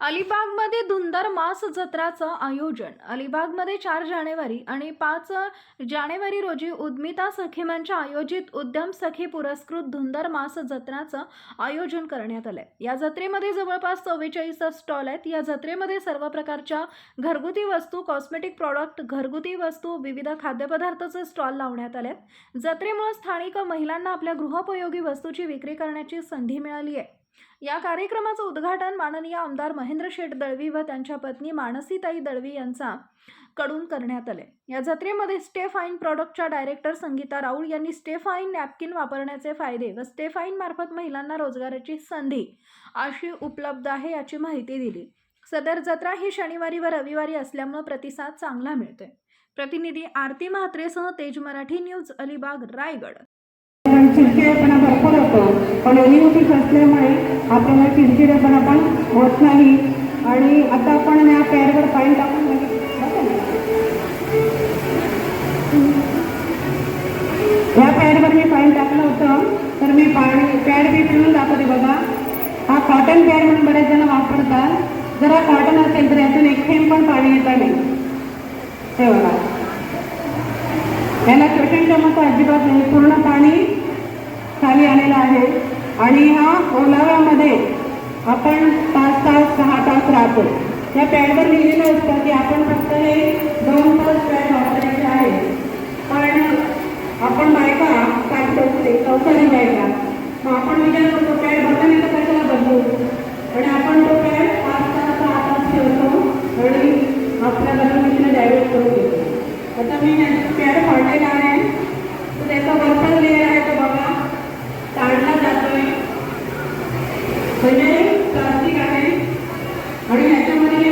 अलिबागमध्ये धुंदर मास जत्राचं आयोजन. अलिबागमध्ये चार जानेवारी आणि पाच जानेवारी रोजी उद्मिता सखीमांच्या आयोजित उद्यम सखी पुरस्कृत धुंदर मास जत्राचं आयोजन करण्यात आलंय. या जत्रेमध्ये जवळपास चव्वेचाळीस स्टॉल आहेत. या जत्रेमध्ये सर्व प्रकारच्या घरगुती वस्तू कॉस्मेटिक प्रॉडक्ट घरगुती वस्तू विविध खाद्यपदार्थाचे स्टॉल लावण्यात आले जत्रेमुळे स्थानिक महिलांना आपल्या गृहोपयोगी वस्तूची विक्री करण्याची संधी मिळाली आहे. या कार्यक्रमाचं उद्घाटन माननीय आमदार महेंद्र शेठ दळवी व त्यांच्या पत्नी मानसीताई दळवी यांचा कडून करण्यात आले. या जत्रेमध्ये स्टेफाईन प्रॉडक्टच्या डायरेक्टर संगीता राऊळ यांनी स्टेफाईन नॅपकिन वापरण्याचे फायदे व स्टेफाईन मार्फत महिलांना रोजगाराची संधी अशी उपलब्ध आहे याची माहिती दिली. सदर जत्रा ही शनिवारी व रविवारी असल्यामुळे प्रतिसाद चांगला मिळतोय. प्रतिनिधी आरती म्हात्रेसह तेज मराठी न्यूज अलिबाग रायगड. भरपूर होतो पण एलिव्हिटीस असल्यामुळे आपल्याला चिडचिडेपणा पण होत नाही. आणि आता आपण या पॅरवर पाणी टाकून म्हणजे- या पॅडवर मी पाणी टाकलं होतं. तर मी पाणी पॅड बी पिळून दाखवते बघा. हा कॉटन पॅड म्हणून बरेच जण वापरतात. जर हा कॉटन असेल तर यातून एक थेंब पण पाणी येत नाही. ते बघा. याला शोषण क्षमता अजिबात नाही. पूर्ण पाणी खाली आलेला आहे. आणि ह्या ओलाव्यामध्ये आपण पाच तास सहा तास राहतो. या पॅडवर लिहिलेलं असतं की आपण फक्त हे दोन तास पॅड वापरायचे आहे पण आपण बायका काय करते संसारी बायका मग आपण विचार करतो पॅड बदलले तर कशाला बदलू? आणि आपण तो पॅड पाच तास सहा तास ठेवतो आणि आपल्या गरमीने डायव्हर्ट करून घेतो आता मी पॅड फाडलेला आहे. तर त्याचा वापर कार्तिक आहे. आणि याच्यामध्ये